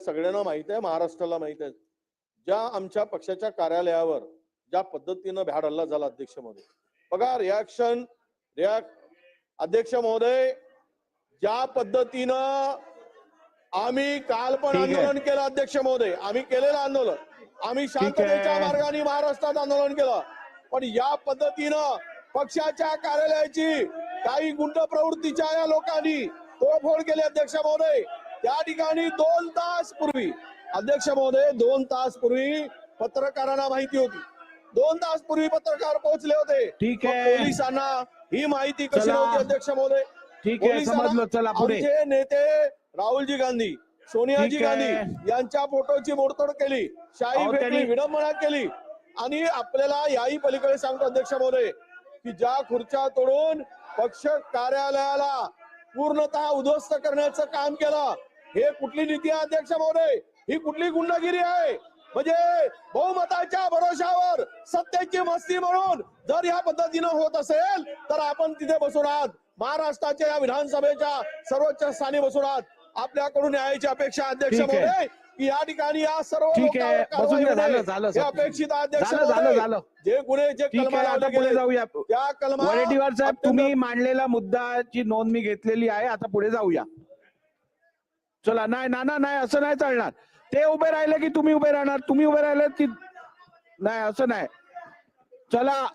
सगळ्यांना माहीत आहे महाराष्ट्राला माहीत आहे. ज्या आमच्या पक्षाच्या कार्यालयावर ज्या पद्धतीनं भ्याड हल्ला झाला अध्यक्ष महोदय बघा रिॲक्शन रिॲक्ट अध्यक्ष महोदय ज्या पद्धतीनं आम्ही काल पण. आंदोलन केलं अध्यक्ष महोदय. आम्ही केलेलं आंदोलन. आम्ही शांततेच्या. मार्गाने महाराष्ट्रात आंदोलन केलं. पण या पद्धतीनं पक्षाच्या कार्यालयाची काही गुंड प्रवृत्तीच्या या लोकांनी तोडफोड केली अध्यक्ष महोदय. त्या ठिकाणी दोन तास पूर्वी अध्यक्ष महोदय दोन तास पूर्वी पत्रकारांना माहिती होती. दोन तास पूर्वी पत्रकार पोहोचले होते. ठीक आहे. पोलिसांना ही माहिती कशी. नव्हती अध्यक्ष महोदय? ठीक आहे पोलिसांना समजलं. चला पुढे. आमचे नेते राहुलजी गांधी सोनियाजी. गांधी यांच्या फोटोची मोडतोड केली शाही फेकली विडंबना केली. आणि आपल्याला याही पलीकडे सांगतो अध्यक्ष महोदय की ज्या खुर्च्या तोडून पक्ष कार्यालयाला पूर्णतः उद्ध्वस्त करण्याचं काम केलं. हे कुठली नीती अध्यक्ष महोदय? ही कुठली गुंडगिरी आहे? म्हणजे बहुमताच्या भरोशावर सत्तेची मस्ती म्हणून जर या पद्धतीनं होत असेल तर आपण तिथे बसून आहात. महाराष्ट्राच्या या विधानसभेच्या सर्वोच्च स्थानी बसून आहात. आपल्याकडून न्यायाची अपेक्षा अध्यक्ष. महोदय की या ठिकाणी या सर्व. अपेक्षित अध्यक्ष जे गुन्हे जे ठीक कलमा आहे आता लावले पुढे गेले. जाऊया. त्या कलमा तुम्ही मांडलेला मुद्दाची नोंद मी घेतलेली आहे. आता पुढे जाऊया. चला नाही नाना नाही असं नाही चालणार. ते उभे राहिले की तुम्ही उभे राहणार. तुम्ही उभे राहिले की नाही असं नाही. चला